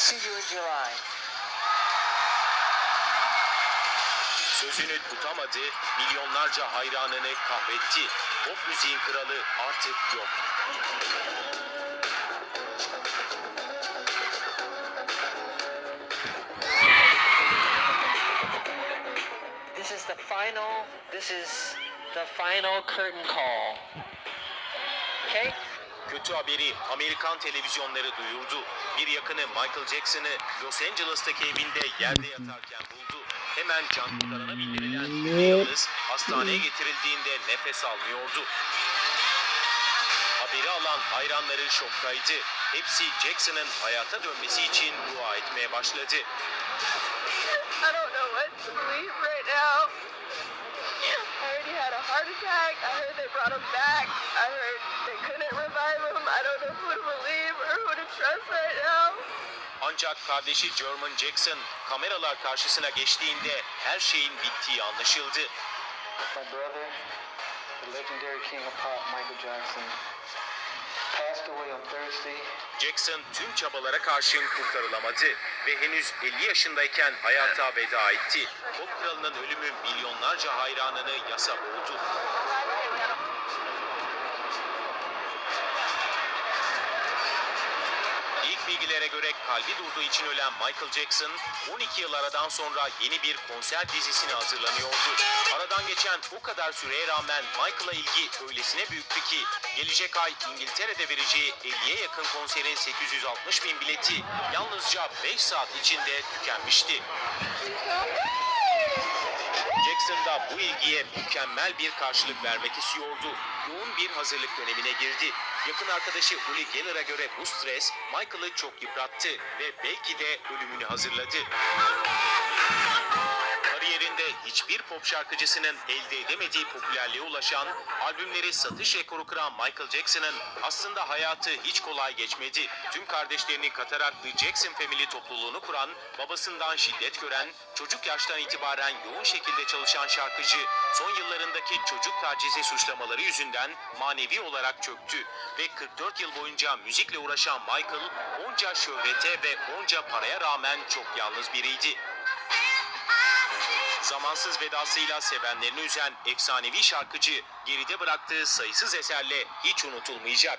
See you in July. Sözünü tutamadı, milyonlarca hayranını kahretti. Pop müziğin kralı artık yok. This is the final. This is the final curtain call. Okay? Kötü haberi Amerikan televizyonları duyurdu. Bir yakını Michael Jackson'ı Los Angeles'taki evinde yerde yatarken buldu. Hemen can kurtarana bindirilen yalnız hastaneye getirildiğinde nefes almıyordu. Haberi alan hayranları şoktaydı. Hepsi Jackson'ın hayata dönmesi için dua etmeye başladı. I don't know what to believe right now. I heard he had a heart attack. I heard they brought him back. I heard they couldn't revive him. I don't know who to believe or who to trust right now. Ancak kardeşi German Jackson kameralar karşısına geçtiğinde her şeyin bittiği anlaşıldı. My brother, the legendary king of pop, Michael Jackson, passed away on Thursday. Jackson tüm çabalara karşın kurtarılamadı ve henüz 50 yaşındayken hayata veda etti. Pop kralının ölümü milyonlarca hayranını yasa boğdu. Bilgilere göre kalbi durduğu için ölen Michael Jackson 12 yıl aradan sonra yeni bir konser dizisine hazırlanıyordu. Aradan geçen o kadar süreye rağmen Michael'a ilgi öylesine büyüktü ki gelecek ay İngiltere'de vereceği 50'ye yakın konserin 860 bin bileti yalnızca 5 saat içinde tükenmişti. Jackson da bu ilgiye mükemmel bir karşılık vermek istiyordu. Yoğun bir hazırlık dönemine girdi. Yakın arkadaşı Uli Geller'a göre bu stres Michael'ı çok yıprattı ve belki de ölümünü hazırladı. Hiçbir pop şarkıcısının elde edemediği popülerliğe ulaşan, albümleri satış rekoru kıran Michael Jackson'ın aslında hayatı hiç kolay geçmedi. Tüm kardeşlerini katarak The Jackson Family topluluğunu kuran, babasından şiddet gören, çocuk yaştan itibaren yoğun şekilde çalışan şarkıcı, son yıllarındaki çocuk tacizi suçlamaları yüzünden manevi olarak çöktü. Ve 44 yıl boyunca müzikle uğraşan Michael, onca şöhrete ve onca paraya rağmen çok yalnız biriydi. Zamansız vedasıyla sevenlerini üzen efsanevi şarkıcı geride bıraktığı sayısız eserle hiç unutulmayacak.